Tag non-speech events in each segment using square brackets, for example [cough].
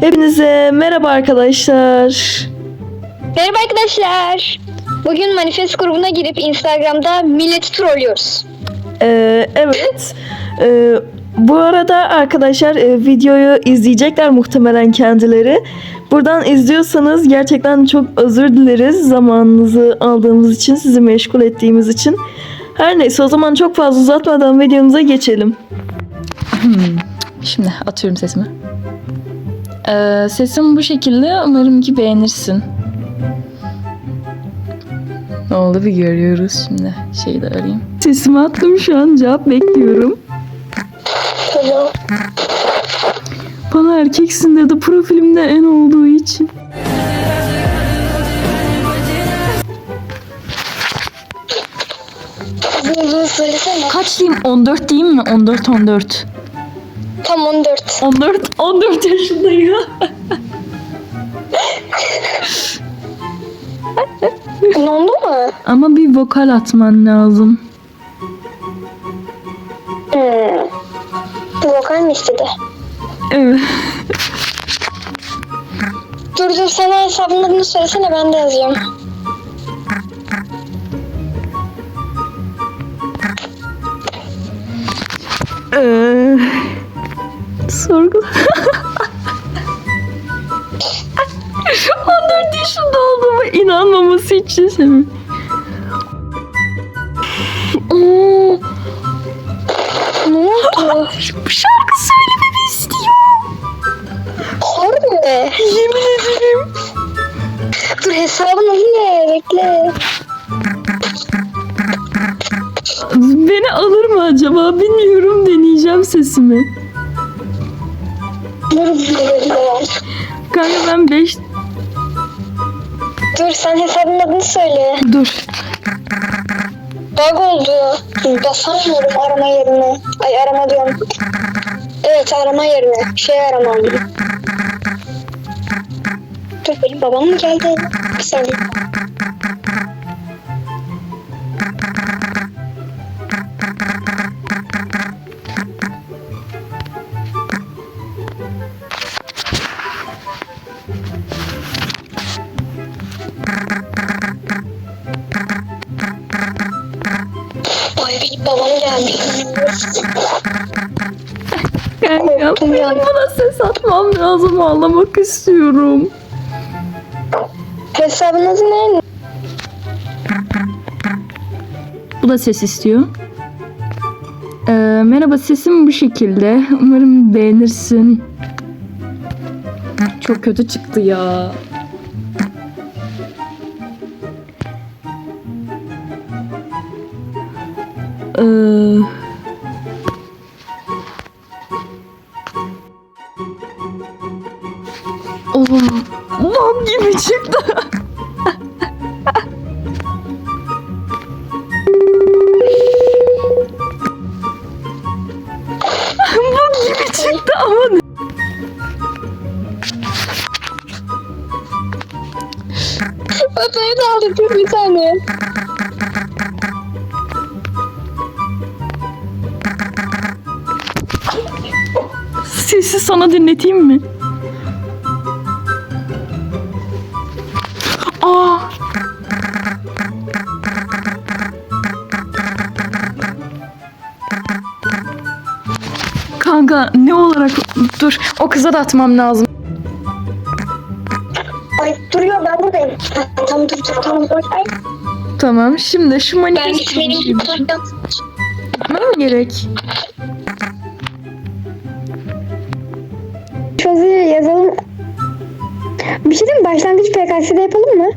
Hepinize merhaba arkadaşlar. Merhaba arkadaşlar. Bugün manifest grubuna girip Instagram'da milleti trollüyoruz. Ee, evet. Ee, bu arada arkadaşlar e, videoyu izleyecekler muhtemelen kendileri. Buradan izliyorsanız gerçekten çok özür dileriz zamanınızı aldığımız için, sizi meşgul ettiğimiz için. Her neyse o zaman çok fazla uzatmadan videomuza geçelim. Şimdi atıyorum sesimi. Ee, sesim bu şekilde. Umarım ki beğenirsin. Ne oldu bir görüyoruz şimdi. Şeyi de arayayım. Sesimi attım şu an cevap bekliyorum. Tamam. Bana erkeksin dedi profilimde en olduğu için. Kaç diyeyim? 14 diyeyim mi? 14 14. Tam 14. 14 14 yaşındayım. Ne oldu mu? Ama bir vokal atman lazım. Hmm. Vokal mi istedi? Evet. Dur dur sana hesabının adını söylesene ben de yazıyorum. Ee, sorgu. 14 yaşında olduğuma inanmaması için seviyorum. Oo, Ne oldu? bu şarkı söylememi istiyor. Harbi mi? Yemin ederim. Dur hesabın adı ne? Bekle. Beni alır mı acaba bilmiyorum deneyeceğim sesimi. Kanka ben 5 Dur sen hesabın adını söyle. dur. Bug oldu. Basamıyorum arama yerine. Ay arama diyorum. Evet arama yerine. Şey aramam. Dur benim babam mı geldi? Bir saniye. Ya. bana ses atmam lazım ağlamak istiyorum. Hesabın adı ne? Bu da ses istiyor. Ee, merhaba sesim bu şekilde. Umarım beğenirsin. Çok kötü çıktı ya. Ee, Lan gibi çıktı. Bok gibi çıktı ama Fotoğrafı da aldık bir saniye. sesi sana dinleteyim mi? Kanka ne olarak dur o kıza da atmam lazım. Ay duruyor ben buradayım. Tamam dur dur tamam. Ay. Tamam şimdi şu Ben manifest benim mi gerek? Çözü yazalım. Bir şey diyeyim mi? Başlangıç PKS'de yapalım mı?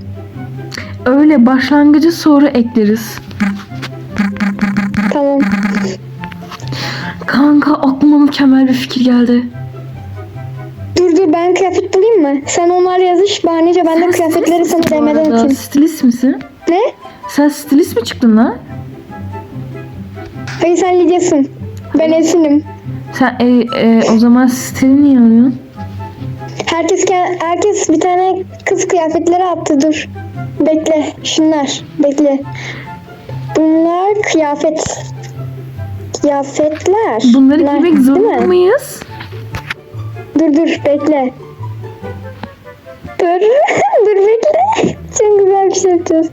Öyle başlangıcı sonra ekleriz. Mükemmel bir fikir geldi. Dur dur ben kıyafet bulayım mı? Sen onlar yazış. Bahanece ben de kıyafetleri sana arada atayım. Stilist misin? Ne? Sen stilist mi çıktın lan? Hayır sen Lidya'sın. Ben Esin'im. Sen e, e, o zaman stili niye alıyorsun? Herkes ke- herkes bir tane kız kıyafetleri attı dur. Bekle. Şunlar. Bekle. Bunlar kıyafet. Kıyafetler. Bunları Bunlar, giymek zorunda mıyız? Dur dur bekle. Dur. [laughs] Dur bekle. Çok güzel bir şey yapacağız.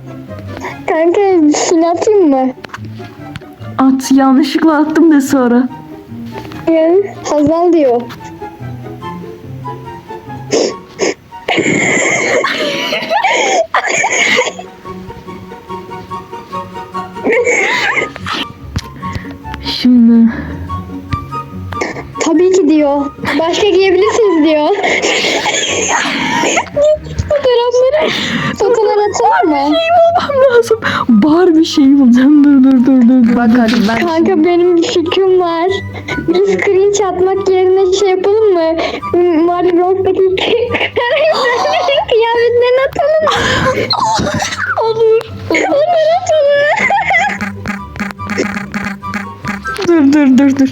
Kanka sil atayım mı? At yanlışlıkla attım de sonra. Ya, Hazal diyor. [laughs] Şimdi Tabii ki diyor. Başka giyebilirsiniz diyor. Fotoğrafları fotoğraf atalım mı? bulmam lazım. Bar bir şey bulacağım. Dur dur dur dur. dur. Bak hadi ben Kanka benim bir fikrim var. Biz cringe atmak yerine şey yapalım mı? Mario Bros'taki [laughs] kıyafetlerini atalım mı? olur. Onları atalım. Dur dur dur dur.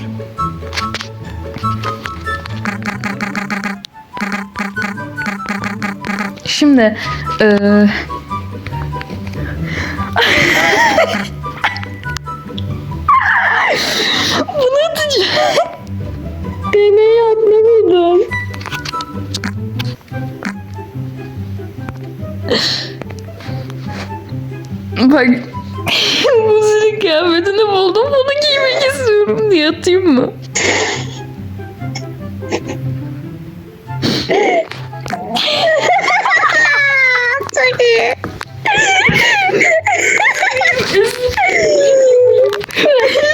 Şimdi eee [laughs] Bunu atacağım. Deney atlamaydım. Bak [laughs] bu senin kıyafetini buldum. Bunu giymek istiyorum diye atayım mı? Çok iyi.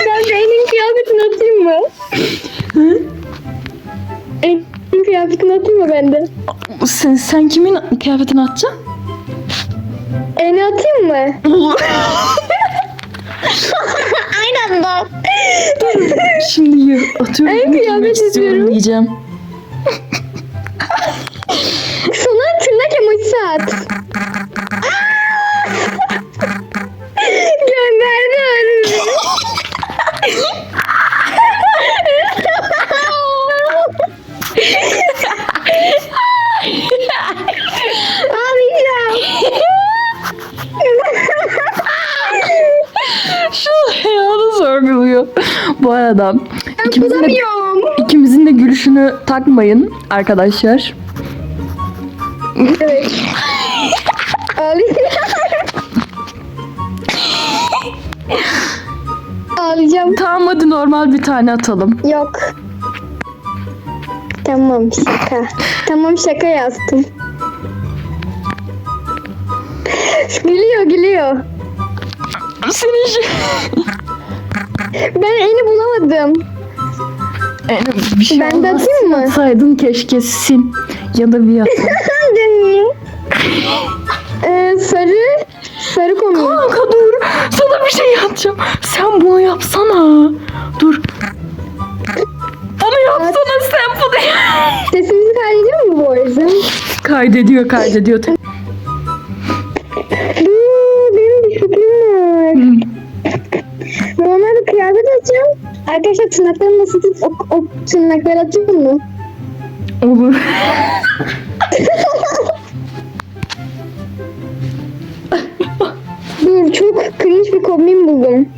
ben Zeyn'in kıyafetini atayım mı? Zeyn'in kıyafetini atayım mı ben de? Sen, sen kimin kıyafetini atacaksın? Eni atayım mı? [laughs] Aynı anda. Şimdi atıyorum. Ay, istiyorum istiyorum. diyeceğim. Arada ikimizin de, ikimizin de gülüşünü takmayın arkadaşlar. Evet. Ağlayacağım. Ağlayacağım. Tamam hadi normal bir tane atalım. Yok. Tamam şaka. Tamam şaka yazdım. gülüyor gülüyor. Senin şey... Ben eni bulamadım. Yani bir şey Ben de atayım mı? Atsaydın keşke sil. Ya da bir at. [laughs] Deneyim. Ee, sarı sarı konu. Kanka dur. Sana bir şey yapacağım. Sen bunu yapsana. Dur. Bunu yapsana sen bunu. [laughs] Sesimizi kaydediyor mu bu arada? kaydediyor kaydediyor. Atacağım. Arkadaşlar tırnaklarımı tut? O, o tırnakları atayım mı? Olur. [laughs] Dur çok cringe bir kombin buldum.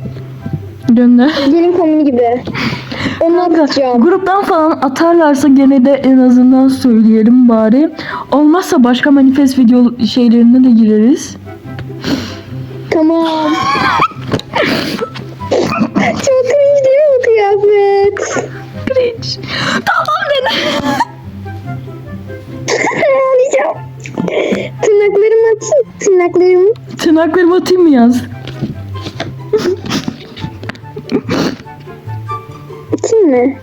Gönder. Gelin kombini gibi. Onu atacağım. Gruptan falan atarlarsa gene de en azından söyleyelim bari. Olmazsa başka manifest video şeylerine de gireriz. Tamam. Yaz? Atayım mı?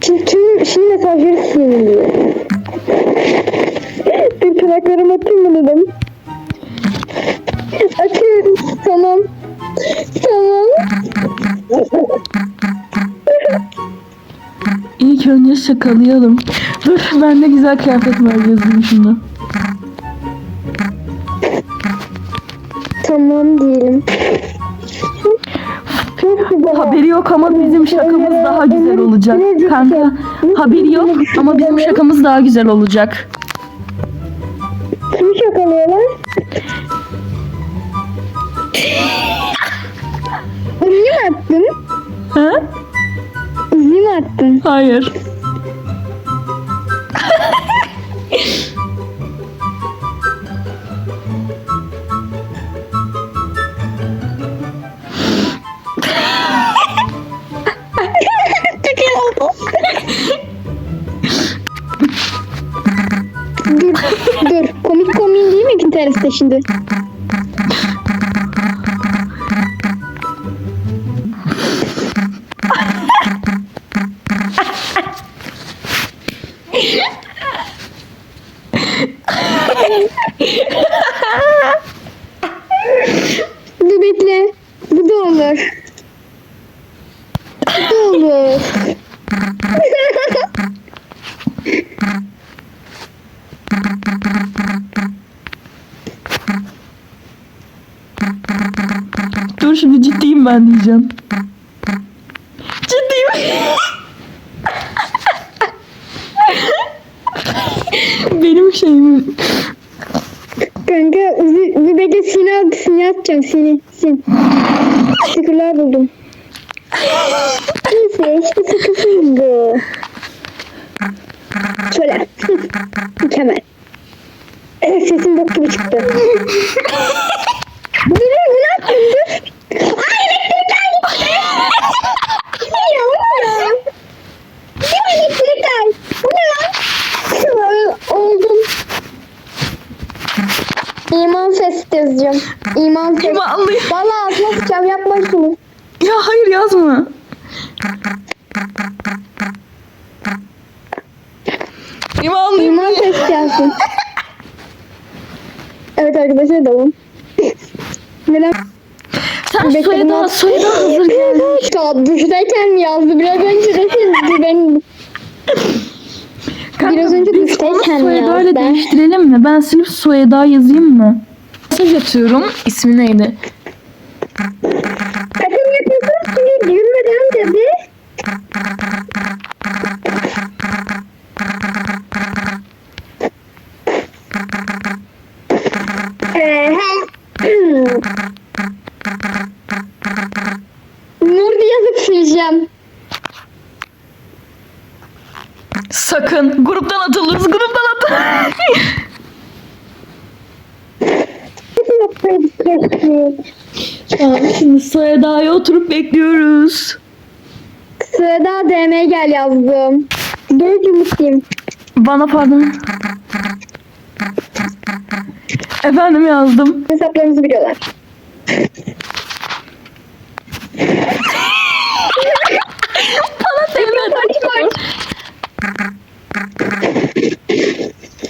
Şimdi, tüm, şimdi mesajları silindi. Dur tırnaklarımı atayım mı dedim. Atıyorum. Tamam. Tamam. İlk önce şakalayalım. Dur bende güzel kıyafet var yazayım şunu. Tamam diyelim. [laughs] Haberi yok ama bizim şakamız daha güzel olacak. Kanka haberi yok ama bizim şakamız daha güzel olacak. Kimi şakalıyorlar? Mü attın? Ha? Ünlü mü attın? Hayır. [laughs] dur dur. Komik komik değil mi Pinterest'te şimdi? Dur bekle. Bu da olur. Bu da olur. Dur ben diyeceğim. Ciddiyim. Benim şeyim. Kanka bir, bir bekle seni, seni atacağım seni. Sin. Teşekkürler buldum. Neyse işte sıkıntıydı. Şöyle. Mükemmel. Evet sesim bok gibi çıktı. Bu ne bu ne yaptın dur. Ay elektrikler gitti. Ya bu ne ya? Değil mi elektrikler? Bu ne lan? Oldum. İman fest yazacağım. İman fest. İmanlıyım. Valla sıçacağım yapma şunu. Ya hayır yazma. İmanlıyım. İman fest yazsın. evet arkadaşlar devam. Neden? Sen bunu- soyadı hazır gel. Ya [laughs] duştayken yazdı? Biraz önce de ben Kanka, Biraz önce duştayken onu mi soyadayla yazdı? değiştirelim mi? Ben silip soyada yazayım mı? Mesaj atıyorum. İsmi neydi? Takım yapıyorsun ki gülmeden dedi. Ee, Nur diye yazıp sileceğim. Sakın. Gruptan atılırız. Gruptan atılırız. Tamam, Şimdi soyadaya oturup bekliyoruz. Sırada DM gel yazdım. Dur gümüşlüyüm. Bana pardon. Efendim yazdım. Hesaplarımızı biliyorlar.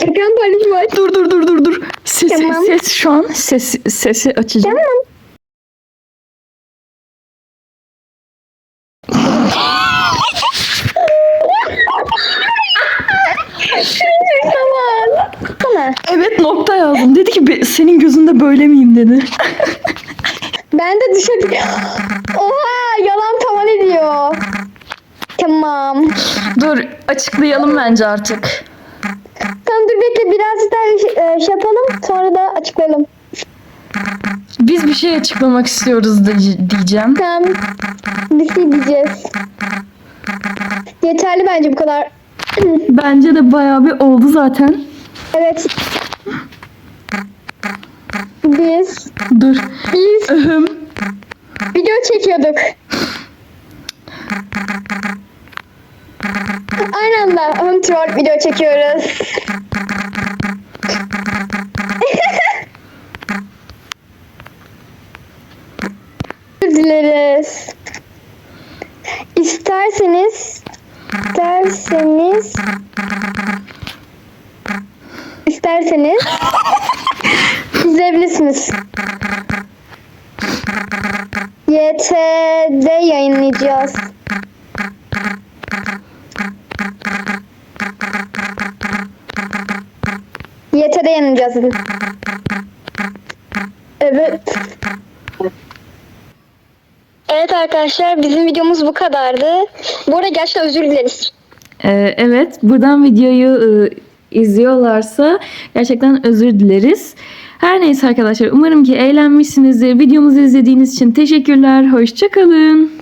Ekran paylaşım var. Dur. Tamam. ses şu an ses, sesi açacağım. Tamam. Tamam. Tamam. Evet nokta yazdım. Dedi ki "Be- senin gözünde böyle miyim dedi. [laughs] Ben de dışarı... Oha yalan tavan ediyor. Tamam. dur açıklayalım bence artık. Şey yapalım sonra da açıklayalım. Biz bir şey açıklamak istiyoruz de- diyeceğim. Tamam. Bir şey diyeceğiz. Yeterli bence bu kadar. Bence de bayağı bir oldu zaten. Evet. Biz Dur. biz Öhüm. video çekiyorduk. Aynı anda kontrol video çekiyoruz. Yayınlayacağız dedim. Evet. Evet arkadaşlar bizim videomuz bu kadardı. Bu arada gerçekten özür dileriz. Ee, evet, buradan videoyu e, izliyorlarsa gerçekten özür dileriz. Her neyse arkadaşlar, umarım ki eğlenmişsinizdir. Videomuzu izlediğiniz için teşekkürler. Hoşçakalın.